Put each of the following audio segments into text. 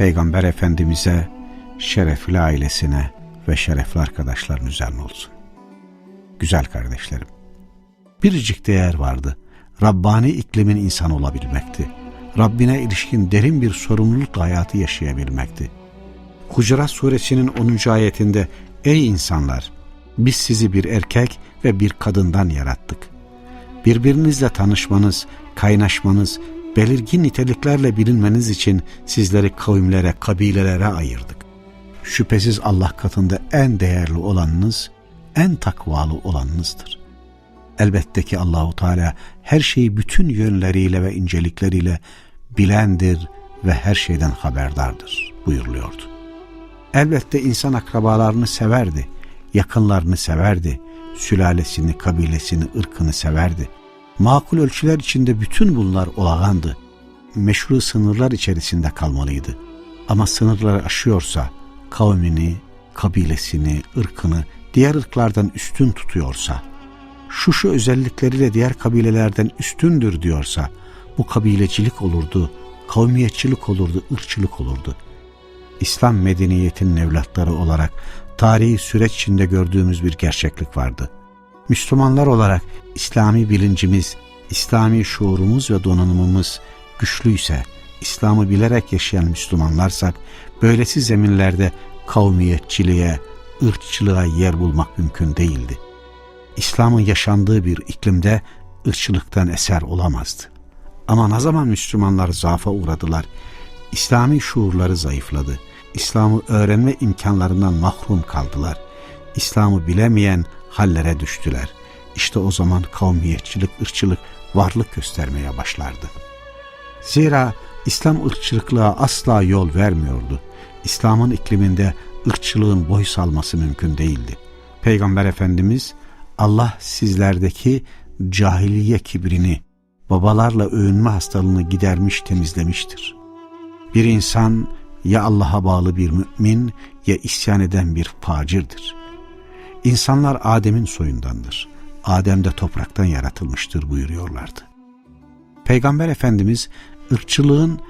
Peygamber Efendimiz'e, şerefli ailesine ve şerefli arkadaşların üzerine olsun. Güzel kardeşlerim, biricik değer vardı. Rabbani iklimin insan olabilmekti. Rabbine ilişkin derin bir sorumluluk hayatı yaşayabilmekti. Hucurat suresinin 10. ayetinde Ey insanlar! Biz sizi bir erkek ve bir kadından yarattık. Birbirinizle tanışmanız, kaynaşmanız, belirgin niteliklerle bilinmeniz için sizleri kavimlere, kabilelere ayırdık. Şüphesiz Allah katında en değerli olanınız, en takvalı olanınızdır. Elbette ki Allahu Teala her şeyi bütün yönleriyle ve incelikleriyle bilendir ve her şeyden haberdardır buyuruluyordu. Elbette insan akrabalarını severdi, yakınlarını severdi, sülalesini, kabilesini, ırkını severdi. Makul ölçüler içinde bütün bunlar olağandı. Meşru sınırlar içerisinde kalmalıydı. Ama sınırları aşıyorsa, kavmini, kabilesini, ırkını diğer ırklardan üstün tutuyorsa, şu şu özellikleriyle diğer kabilelerden üstündür diyorsa, bu kabilecilik olurdu, kavmiyetçilik olurdu, ırkçılık olurdu.'' İslam medeniyetinin evlatları olarak tarihi süreç içinde gördüğümüz bir gerçeklik vardı. Müslümanlar olarak İslami bilincimiz, İslami şuurumuz ve donanımımız güçlüyse, İslam'ı bilerek yaşayan Müslümanlarsak, böylesi zeminlerde kavmiyetçiliğe, ırkçılığa yer bulmak mümkün değildi. İslam'ın yaşandığı bir iklimde ırkçılıktan eser olamazdı. Ama ne zaman Müslümanlar zaafa uğradılar, İslami şuurları zayıfladı. İslam'ı öğrenme imkanlarından mahrum kaldılar. İslam'ı bilemeyen hallere düştüler. İşte o zaman kavmiyetçilik, ırkçılık varlık göstermeye başlardı. Zira İslam ırkçılıklığa asla yol vermiyordu. İslam'ın ikliminde ırkçılığın boy salması mümkün değildi. Peygamber Efendimiz Allah sizlerdeki cahiliye kibrini, babalarla övünme hastalığını gidermiş temizlemiştir. Bir insan ya Allah'a bağlı bir mümin ya isyan eden bir facirdir. İnsanlar Adem'in soyundandır. Adem de topraktan yaratılmıştır buyuruyorlardı. Peygamber Efendimiz ırkçılığın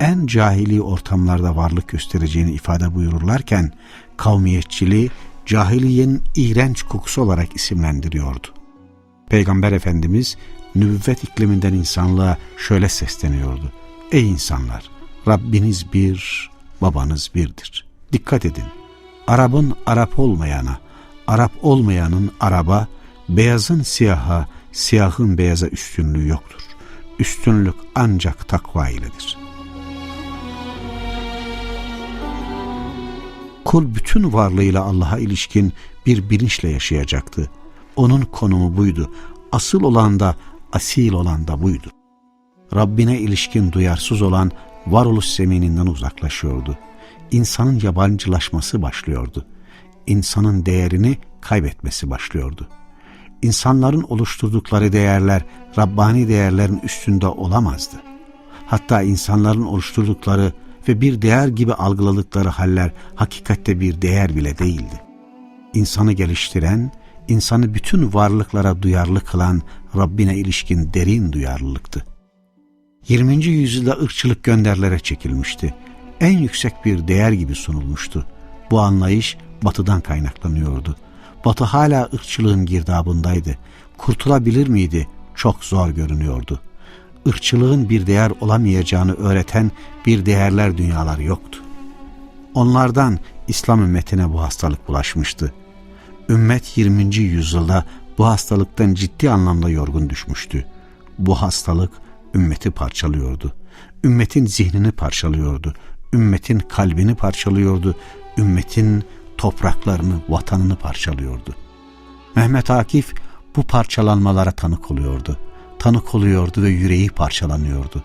en cahili ortamlarda varlık göstereceğini ifade buyururlarken kavmiyetçiliği cahiliyenin iğrenç kokusu olarak isimlendiriyordu. Peygamber Efendimiz nübüvvet ikliminden insanlığa şöyle sesleniyordu. Ey insanlar! Rabbiniz bir, babanız birdir. Dikkat edin. Arap'ın Arap olmayana, Arap olmayanın Araba, beyazın siyaha, siyahın beyaza üstünlüğü yoktur. Üstünlük ancak takva iledir. Kul bütün varlığıyla Allah'a ilişkin bir bilinçle yaşayacaktı. Onun konumu buydu. Asıl olan da, asil olan da buydu. Rabbine ilişkin duyarsız olan varoluş zemininden uzaklaşıyordu. İnsanın yabancılaşması başlıyordu. İnsanın değerini kaybetmesi başlıyordu. İnsanların oluşturdukları değerler Rabbani değerlerin üstünde olamazdı. Hatta insanların oluşturdukları ve bir değer gibi algıladıkları haller hakikatte bir değer bile değildi. İnsanı geliştiren, insanı bütün varlıklara duyarlı kılan Rabbine ilişkin derin duyarlılıktı. 20. yüzyılda ırkçılık gönderlere çekilmişti. En yüksek bir değer gibi sunulmuştu. Bu anlayış batıdan kaynaklanıyordu. Batı hala ırkçılığın girdabındaydı. Kurtulabilir miydi? Çok zor görünüyordu. Irkçılığın bir değer olamayacağını öğreten bir değerler dünyaları yoktu. Onlardan İslam ümmetine bu hastalık bulaşmıştı. Ümmet 20. yüzyılda bu hastalıktan ciddi anlamda yorgun düşmüştü. Bu hastalık ümmeti parçalıyordu. Ümmetin zihnini parçalıyordu. Ümmetin kalbini parçalıyordu. Ümmetin topraklarını, vatanını parçalıyordu. Mehmet Akif bu parçalanmalara tanık oluyordu. Tanık oluyordu ve yüreği parçalanıyordu.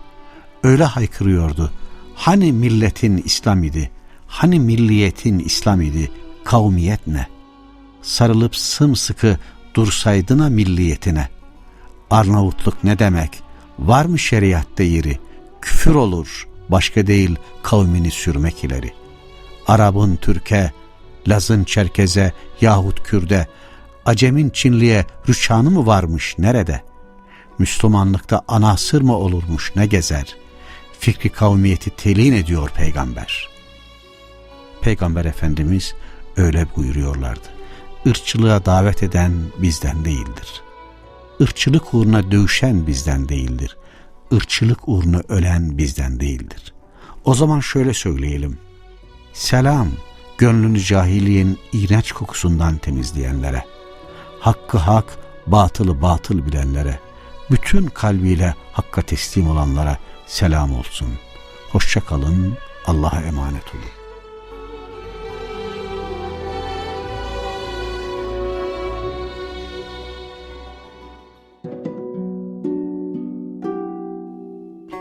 Öyle haykırıyordu. Hani milletin İslam idi? Hani milliyetin İslam idi, kavmiyet ne? Sarılıp sımsıkı dursaydına milliyetine. Arnavutluk ne demek? Var mı şeriatta yeri? Küfür olur, başka değil kavmini sürmek ileri. Arap'ın Türk'e, Laz'ın Çerkez'e yahut Kürt'e, Acem'in Çinli'ye rüçhanı mı varmış nerede? Müslümanlıkta anasır mı olurmuş ne gezer? Fikri kavmiyeti telin ediyor peygamber. Peygamber Efendimiz öyle buyuruyorlardı. Irkçılığa davet eden bizden değildir. Irkçılık uğruna dövüşen bizden değildir. Irkçılık uğruna ölen bizden değildir. O zaman şöyle söyleyelim. Selam, gönlünü cahiliyenin iğrenç kokusundan temizleyenlere, hakkı hak, batılı batıl bilenlere, bütün kalbiyle hakka teslim olanlara selam olsun. Hoşça kalın, Allah'a emanet olun.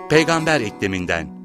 Peygamber ikliminden.